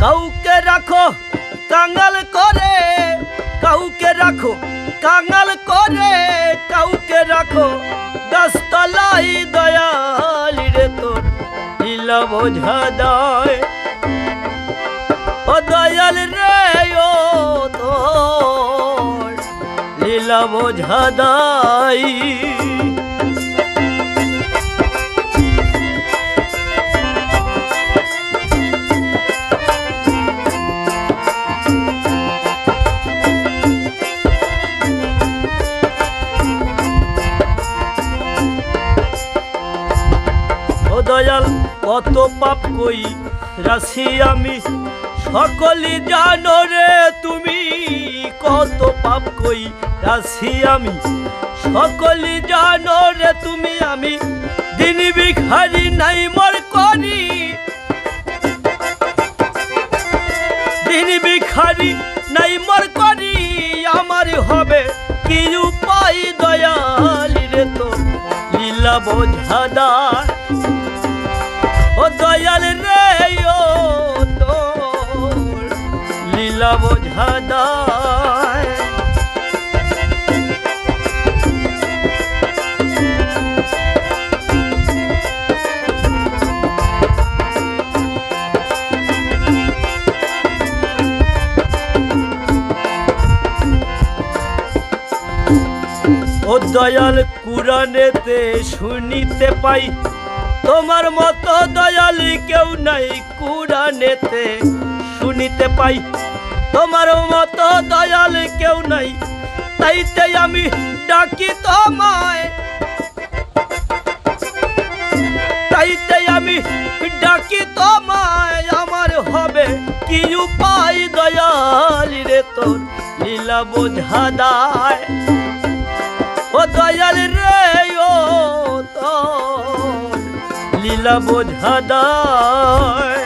কাউকে রাখো কাঙ্গাল করে। কাউকে রাখো কাঙ্গাল করে। কাউকে রাখো গাছতলাই দয়ালি রে তোর লীলা বোঝা দায় ও দয়াল রে, ও তোর লীলা বোঝা দায় দয়াল কত পাপ কই? রাশি আমি সকলি জানো রে তুমি, কত পাপ কই? রাশি আমি সকলি জানো রে তুমি, আমি দিন ভিখারি নাই মর করি। দিন ভিখারি নাই মর করি, আমার হবে কি উপায় দয়াল রে তো লীলা বোঝাদার ও দয়াল রে ও তোর লীলা বোঝাদার ও দয়াল কুরানেতে শুনিতে পাই তোমার মতো দয়াল কেউ নাই কুরানেতে শুনিতে পাই, তোমার মতো দয়াল কেউ নাই, তাইতে আমি ডাকি তোমায়। তাইতে আমি ডাকি তোমায়, আমার হবে কি উপায় দয়াল রে তোর লীলা বোঝা দায়। ও দয়াল লীলা বোঝা দায়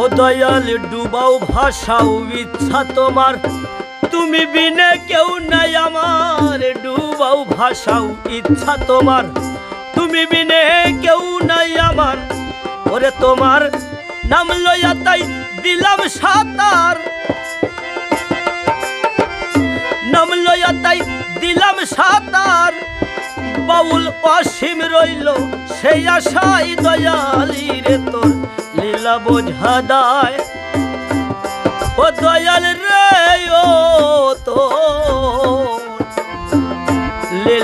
ও দয়াল, ডুবাও ভাষাও ইচ্ছা তোমার। তুমি বিনে কেউ নাই আমার। ডুবাও ভাষাও ইচ্ছা তোমার। তুমি বিনে কেউ নাই আমার। ওরে তোমার নাম লইয়া তাই দিলাম সাতার। নাম লইয়া তাই দিলাম সাতার। বাউল অসীম রইল, সেই আশাই দয়ালি রে তোর। লীলা বোঝা দায়। ও দয়াল রে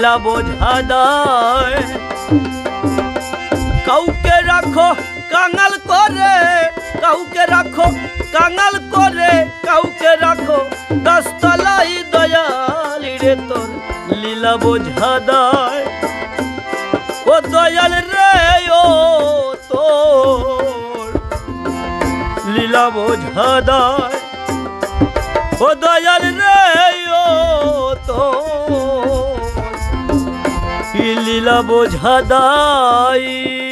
লীলা বোঝা দায় কাউকে রাখো কাঙাল করে, কাউকে রাখো কাঙাল করে, কাউকে রাখো দশতলাই দয়াল রে তোর লীলা বোঝা দায় ও দয়াল রে, ও তোর লীলা বোঝা দায় ও দয়াল রে, ও তোর লীলা বোঝা দায়